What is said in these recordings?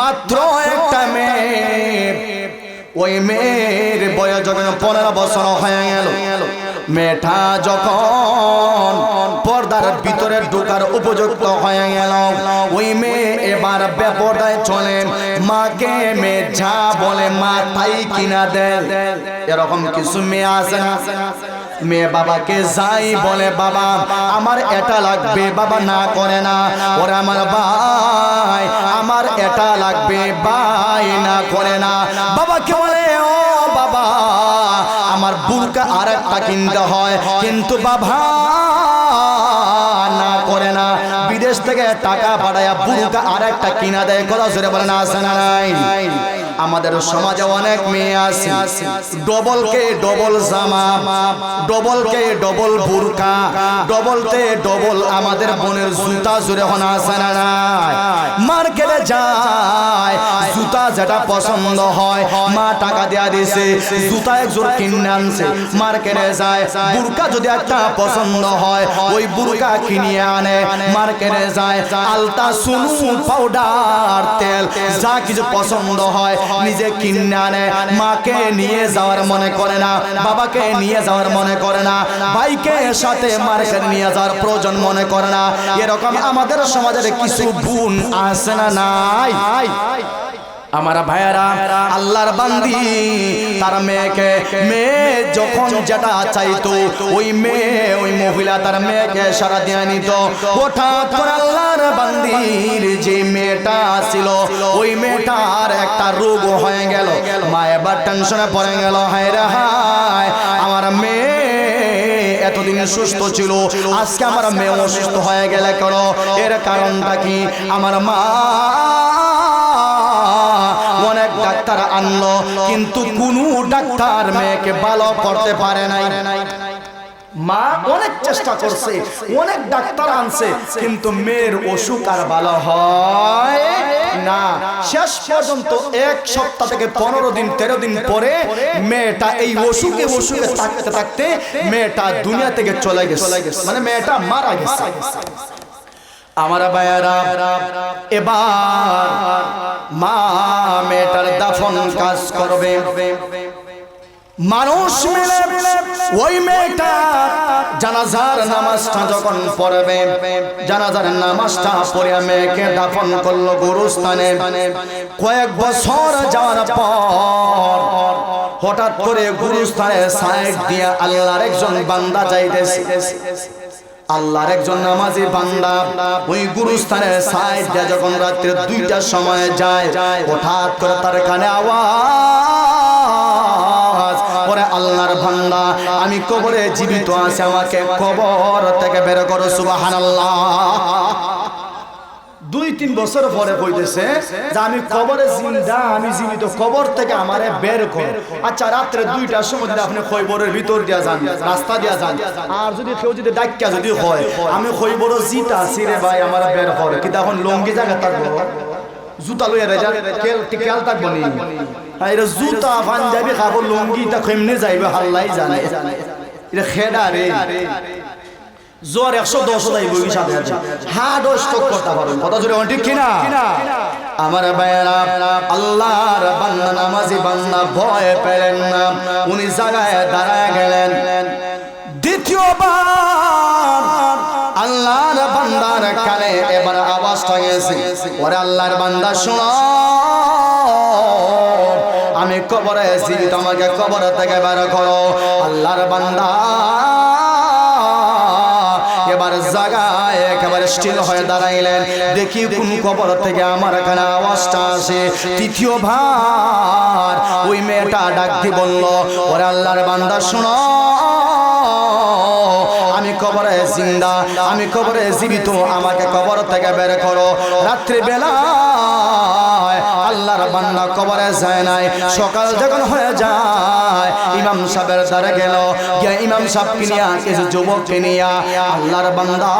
মাত্র একটা মেয়ে ওই মেয়ের বয়স যখন পনেরো বছর হয়ে গেল, মেয়েটা যখন পর্দার ভিতরে ঢোকার উপযুক্ত হয়ে গেল, ওই মেয়ে এবার বেপরদায় চলে, মাকে মেয়ে যা বলে মা তাই কিনা দেয়? এরকম কিছু মেয়ে আছে না? মেয়ে বাবাকে যাই বলে, বাবা, আমার এটা লাগবে, বাবা, না করে না। ওরে আমার ভাই, আমার এটা লাগবে, ভাই, না করে না। বাবাকে বলে, ও বাবা, আমার বুরকা আর একটা কিনতে হয়। কিন্তু বাবা, না করে না। বিদেশ থেকে টাকা পাঠায় বুরকা আর একটা কিনা দেয়। কথা জোরে বলে না আসে না নাই? আমাদের সমাজে অনেক মেয়ে আছে। ডবল কে ডবল জামা, ডবল কে ডবল বুরকা, ডবল তে ডবল আমাদের বোনের জুতা জুড়ে হন আছে না মার্কেটে যায়, জুতা যেটা পছন্দ হয়, মা টাকা দেয়া দিছে, জুতা এক জোর কিনে আনছে। মার্কেটে যায়, বুরকা যদি একটা পছন্দ হয়, ওই বুরকা কিনিয়ে আনে। মার্কেটে যায়, আলতা, সুনু, পাউডার, তেল, যা কিছু পছন্দ হয় নিজে কিনে আনে মাকে নিয়ে যাওয়ার মনে করে না বাবাকে নিয়ে যাওয়ার মনে করে না ভাইকে সাথে মার্কেট নিয়ে যাওয়ার প্রয়োজন মনে করে না। এরকম আমাদের সমাজের কিছু গুণ আসে না নাই? আমার ভাইয়েরা, আল্লাহর বান্দি, তার মেয়েকে, মেয়ে যখন যেটা চাইতো, ওই মেয়ে, ওই মহিলা তার মেয়েকে সারা দিয়ে নিত। হঠাৎ করে আল্লাহর বান্দির যে মেয়েটা ছিল, ওই মেয়েটার একটা রোগ হয়ে গেল। মা এবার টেনশনে পড়ে গেল, হায় রে হায়, আমার মেয়ে এতদিন সুস্থ ছিল, আজকে আমার মেয়ে অসুস্থ হয়ে গেলে কেন? এর কারণটা কি? আমার মা ডাক্তার আনলো, কিন্তু কোন ডাক্তার মেয়েকে ভালো করতে পারে নাই। মা অনেক চেষ্টা করছে, অনেক ডাক্তার আনছে, কিন্তু মেয়ের অসুখ আর ভালো হয় না। শেষ পর্যন্ত এক সপ্তাহ থেকে পনেরো দিন, তেরো দিন পরে মেয়েটা এই অসুখে অসুখে থাকতে থাকতে মেয়েটা দুনিয়া থেকে চলে গেছে। মানে মেয়েটা মারা গেছে। আমার বায়ারা এবার মা মেয়েটার দাফন কাজ করবে। মানুষ ওই মেয়েটা জানাজার নামাজটা যখন পড়বে, জানাজার নামাজটা পড়ে মেয়েকে দাফন করল গুরুস্থানে। কয়েক বছর যাওয়ার পর হঠাৎ করে গুরুস্থানে সাইড দিয়ে আল্লাহর একজন বান্দা যাইতেছে। আল্লাহর একজন নামাজি বান্দা ওই গুরুস্থানের সাইড দিয়ে যখন রাত্রে দুইটার সময় যায়, হঠাৎ করে তার কানে আওয়াজ পরে আল্লাহর বান্দা, আমি কবরে জীবিত আছে, আমাকে কবর থেকে বের করো, সুবহানাল্লাহ। দুই তিন বছর পরে কইতেছে যে আমি কবরে জিন্দা, আমি জীবিত কবর থেকে আমারে বের কর। আচ্ছা রাত্রে দুইটার সময় যদি আপনি খৈবরের ভিতর দিয়া যান, রাস্তা দিয়া যান, আর যদি কেউ যদি ডাক্কা যদি হয়, আমি খৈবর জিতা সিরে ভাই, আমার বের কর কিন্তু এখন লঙ্গি জায়গা থাকব। জুতা লইয়া রেজা কেল কেল থাকব নি? এটা জুতা, পাঞ্জাবি খাব লঙ্গি তা কেমনে যাইবে, হাল্লাই জানে। এটা খেডা রে। জ্বর একশো দশ যাইব সাথে আছে। হার্ট স্ট্রোক করতে পারবেন কথা জোরে ঠিক কিনা? আমার ভাইয়েরা, আল্লাহর বান্দা, নামাজি বান্দা, ভয় পেলেন না। উনি জায়গায় দাঁড়ায় গেলেন। দ্বিতীয়বার আল্লাহর বান্দার কানে এবার আওয়াজটা গেছে ওরে আল্লাহর বান্দা, শোনো। আমি কবরে জীবিত তোমাকে কবর থেকে বের করো। আল্লাহর বান্দা জায়গায় একেবারে স্টিল হয়ে দাঁড়াইলেন। দেখি কোন কবর থেকে আমার এখানে আওয়াজটা আসে। তৃতীয় ভার ওই মেয়েটা ডাক দি বলল ওরে আল্লাহর বান্দা শোনো। আমি কবরে জিন্দা। আমি কবরে জীবিত। আমাকে কবর থেকে বের করো। রাত্রি আল্লাহর বান্দা কবরে যায় নাই। সকাল যখন হয়ে যায়, ইমাম সাহেবের দ্বারে গেল। গিয়া ইমাম সাহেব কিনিয়া, কিছু যুবক কিনিয়া, আল্লাহর বান্দা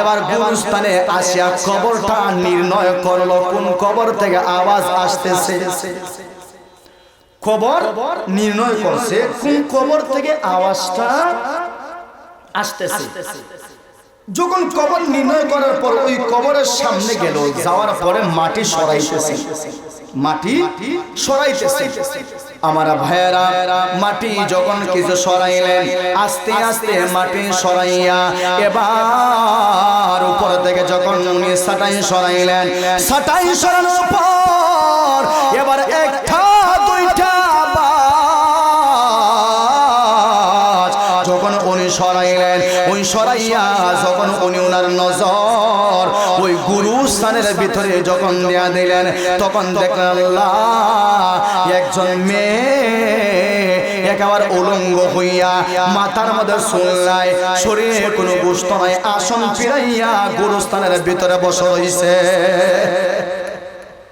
এবার গুরুস্থানে আসিয়া কবরটা নির্ণয় করল। কোন কবর থেকে আওয়াজ আসতেছে? কবর নির্ণয় করছে, কোন কবর থেকে আওয়াজটা আসতেছে? যখন কবর নির্ণয় করার পর ওই কবরের সামনে গেল, যাওয়ার পরে মাটি সরাইতেছে। মাটি সরাইতেছে। আমার ভাইয়েরা, মাটি যখন কিছু সরাইলেন, আস্তে আস্তে মাটি সরাইয়া এবার উপর থেকে যখন উনি সাটাই সরাইলেন সাটাই সরানোর পর সরাইলেন। ওই সরাইয়া যখন উনি ওনার নজর ওই গুরু স্থানের ভিতরে যখন দেয়া দিলেন, তখন দেখলেন একজন মেয়ে একেবারে উলঙ্গ হইয়া মাথার মধ্যে শুনলাই শরীরে কোনো গুস্ত নাই, আসন ফিরাইয়া গুরুস্থানের ভিতরে বসে রইছে।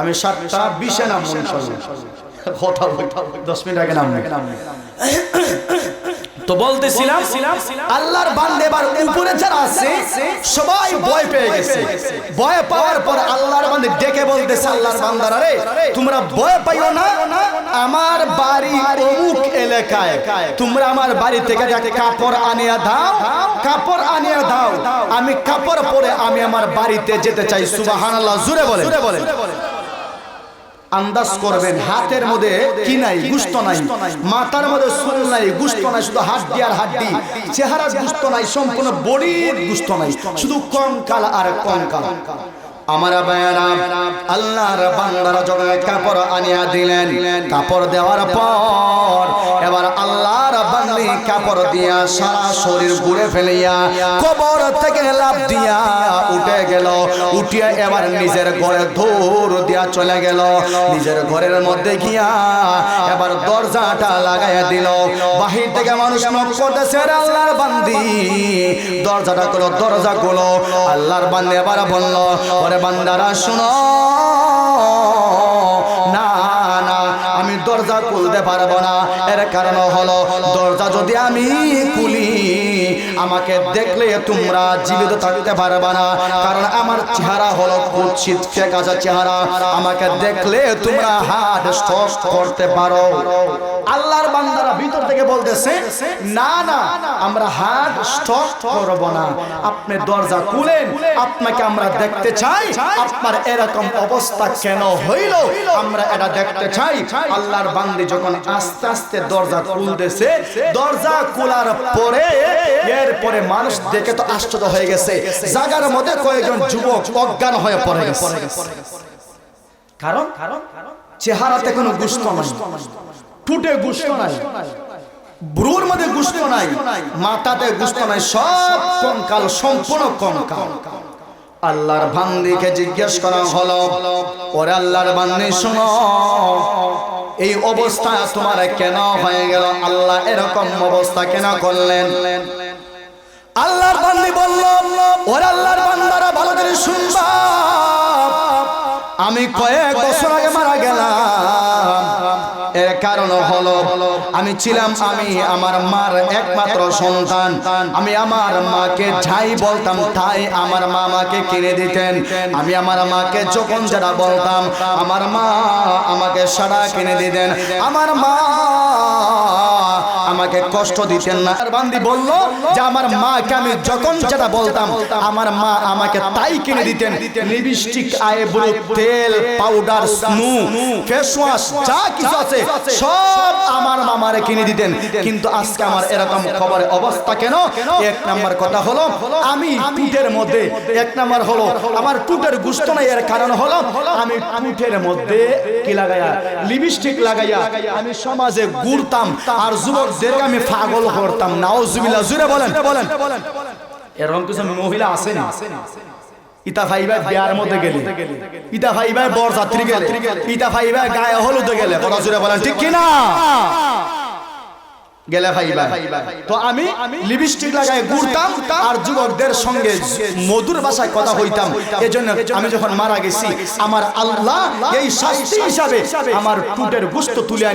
আমি সাতটা বিশে নাম কথা দশ মিনিট আগে নাম তো বলতেছিলাম, আল্লাহর বান্দে উপরে যারা আছে, সবাই ভয় পেয়ে গেছে। ভয় পাওয়ার পর আল্লাহর বান্দে ডেকে বলতেছে, আল্লাহর বান্দারা রে, তোমরা ভয় পাইও না, আমার বাড়ি অমুক এলাকায়। তোমরা আমার বাড়ি থেকে একটা কাপড় আনিয়া দাও, কাপড় আনিয়া দাও। আমি কাপড় পরে আমি আমার বাড়িতে যেতে চাই। সুবহানাল্লাহ জুড়ে বলে আন্দাজ করবেন হাতের মধ্যে কি নাই গুস্ত নাই মাথার মধ্যে চুল নাই গুস্ত নাই শুধু হাত দিয়ার হাত দি চেহারার গুস্ত নাই সম্পূর্ণ বডির গুস্ত নাই শুধু কঙ্কাল আর কঙ্কাল আমার আল্লাহ আল্লাহর বান্দারা যখন কাপড় আনিয়া দিলেন কাপড় দেওয়ার পর এবার আল্লাহর বান্দি কাপড় দিয়া সারা শরীর ঘুরে ফেলিয়া কবর থেকে লাভ দিয়া উঠে গেল। উঠিয়া এবার নিজের ঘরে দৌড় দিয়া চলে গেল। নিজের ঘরের মধ্যে গিয়া এবার দরজাটা লাগাইয়া দিল। বাহির থেকে মানুষ নক করতেছে আল্লাহর বান্দি। দরজাটা করল দরজা গুলো আল্লাহর বান্দি এবার বলল, ওরে বান্দারা, শুনো। দরজা খুলতে পারব না। এর কারণ হলো দরজা যদি আমি খুলি আমাকে দেখলে তোমরা জীবিত থাকতে পারবে না। কারণ আমার চেহারা হলো কুৎসিত ফেকাজা চেহারা। আমাকে দেখলে তোমরা হার্ট স্টপ করতে পারো। আল্লাহর বান্দারা ভিতর থেকে বলতেছে, না না, আমরা হার্ট স্টপ করব না। আপনি দরজা খুলেন, আপনাকে আমরা দেখতে চাই। আপনার এরকম অবস্থা কেন হইল? আমরা এটা দেখতে চাই। আল্লাহর বান্দি যখন আস্তে আস্তে দরজা খুলতেছে, দরজা খোলার পরে এরপরে মানুষ দেখে তো আশ্চর্য হয়ে গেছে। জাগার মধ্যে কয়েকজন যুবক অজ্ঞান হয়ে পড়ে গেছে। কারণ? চেহারাতে কোনো গুস্ত নাই। ঠুটে গুস্ত নাই। ব্রুর মধ্যে গুস্ত নাই। মাথাতে গুস্ত নাই। সব কঙ্কাল, সম্পূর্ণ কঙ্কাল। আল্লাহর বান্দিকে জিজ্ঞেস করা হলো, ওরে আল্লাহর বান্দি, শোনো, এই অবস্থা তোমার কেন হয়ে গেল? আল্লাহ এরকম অবস্থা কেন করলেন? আল্লাহর বান্দি বলল, ওরে আল্লাহর বান্দারা ভালো করে শুনবা। আমি কয়েক বছর আগে মারা গেলাম। এর কারণ হলো, আমি ছিলাম আমি, আমার মার একমাত্র সন্তান। আমি আমার মাকে যাই বলতাম, তাই আমার মা আমাকে কিনে দিতেন। আমি আমার মাকে যখন যারা বলতাম, আমার মা আমাকে সারা কিনে দিতেন। আমার মা আমাকে কষ্ট দিতেন না। বান্দি বলল, যে আমার মাকে আমি যখন যেটা বলতাম, আমার মা আমাকে তাই কিনে দিতেন। লিপস্টিক, আয়ে ব্রু তেল পাউডার স্নু ফেস ওয়াশ যা কিছু আছে, সব আমার মামারে কিনে দিতেন। কিন্তু আজকে আমার এরকম খবরের অবস্থা কেন? এক নাম্বার কথা হলো, আমি টুটের মধ্যে, এক নাম্বার হলো, আমার টুটের গুস্ত নাই, এর কারণ হলো, আমি টুটের মধ্যে কি লাগাইয়া? লিপস্টিক লাগাইয়া আমি সমাজে ঘুরতাম, আর যুবকদেরকে আমি পাগল করতাম। নাওজুবিল্লাহ জুরে বলেন। বলেন এরকম কিছু মহিলা আছে না? ইতা ভাইবা বিয়ার মধ্যে গেলে। ইতা ভাইবা বর যাত্রী গেলে। ইতা ভাইবা গায়ে হলুদে গেলে। কথা জুড়ে বলেন ঠিক কিনা? গেলে তো আমি লিপস্টিক লাগাই ঘুরতাম আর যুবকদের সঙ্গে মধুর ভাষায় কথা হইতাম। এজন্য আমি যখন মারা গেছি, আমার আল্লাহ এই শাস্তি হিসাবে আমার টুটের তুলে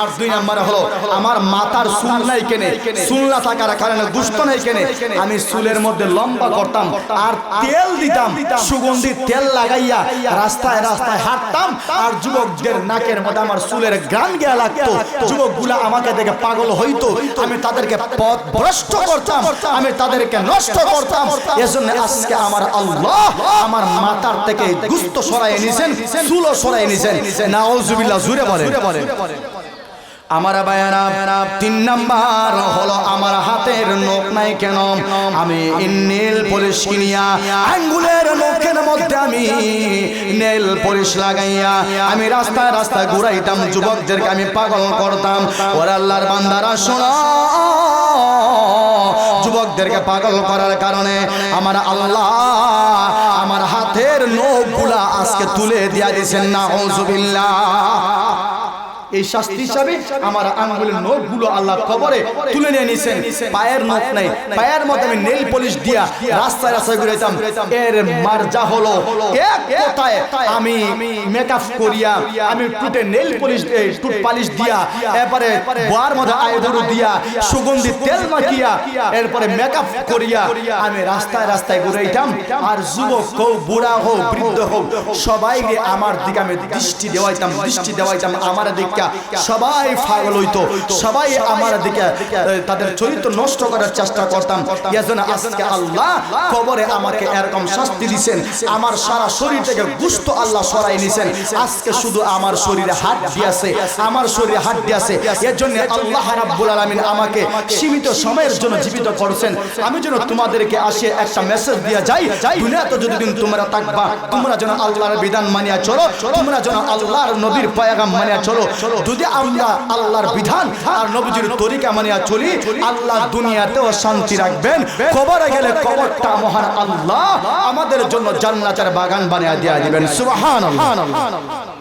আর দুই হলো, আমার নাই কেনে থাকার কারণে নাই কেনে। আমি চুলের মধ্যে লম্বা করতাম আর তেল দিতাম, সুগন্ধি তেল লাগাইয়া রাস্তায় রাস্তায় হাঁটতাম। আর যুবকদের নাকের মধ্যে আমার চুলের গান গিয়া লাগতো। যুবকগুলা আমাকে দেখে পাগল হইতো, আমি তাদেরকে পথ ভ্রষ্ট করতাম, আমি তাদেরকে নষ্ট করতাম। এজন্য আজকে আমার আল্লাহ আমার মাতার থেকে গুস্ত সরাই নিছেন সুলো সরাই নিছেন নাউজুবিল্লাহ, জুড়ে বলে আমার বায়ানা, তিন নাম্বার হলো আমার হাতের নখ নাই কেন? আমি নীল পলিশ কিনিয়া, আঙ্গুলের নখের মধ্যে আমি নেল পলিশ লাগাইয়া, আমি রাস্তায় রাস্তায় ঘুরাইতাম, যুবকদেরকে আমি পাগল করতাম। ওরা আল্লাহর বান্দারা, শোনা। যুবকদেরকে পাগল করার কারণে আমার আল্লাহ আমার হাতের নখগুলা আজকে তুলে দিয়া দিয়েছেন না হজুবিল্লাহ এই শাস্তি হিসাবে আমার আঙ্গুলের নখগুলো আল্লাহ কবরে তুলে নিয়ে নিছেন। পায়ের নখ নাই। পায়ের মধ্যে আমি নেল পলিশ দিয়া রাস্তায় রাস্তায় ঘুরেতাম এর মার্জা হলো এক কথায় আমি মেকআপ করিয়া, আমি টুটে নেল পলিশ টুট পালিশ দিয়া, এরপরে বোয়ার মধ্যে আয়দুরু দিয়া, সুগন্ধি তেল মাখিয়া, এরপরে মেকআপ করিয়া আমি রাস্তায় রাস্তায় ঘুরাইতাম। আর যুবক হোক, বুড়া হোক, বৃদ্ধ হোক সবাই আমার দিকে আমি দৃষ্টি দেওয়াইতাম দৃষ্টি দেওয়াইতাম, আমার দিকে সবাই পাগল হইতো। সবাই আমার দিকে তাদের চরিত্র নষ্ট করার চেষ্টা করতাম। এজন্য আজকে আল্লাহ কবরে আমাকে এরকম শাস্তি দিছেন। আমার সারা শরীর থেকে গুস্ত আল্লাহ সরাই নিছেন। আজকে শুধু আমার শরীরে হাত দিয়েছে আমার শরীরে হাত দিয়েছে এর জন্য আল্লাহ রাব্বুল আলামিন আমাকে সীমিত সময়ের জন্য জীবিত করছেন। আমি যেন তোমাদেরকে আসে একটা মেসেজ দিয়ে যাই, দুনিয়াতে যতদিন তোমরা থাকবা, তোমরা যেন আল্লাহর বিধান মানিয়া চলো, তোমরা যেন আল্লাহর নবীর পয়গাম মানিয়া চলো। যদি আমরা আল্লাহর বিধান আর নবজির তরিকা মানিয়া চলি, আল্লাহ দুনিয়াতেও শান্তি রাখবেন। কবরে গেলে কবরটা মহান আল্লাহ আমাদের জন্য জান্নাতের বাগান বানিয়ে দেয়া দিবেন। সুবহানাল্লাহ।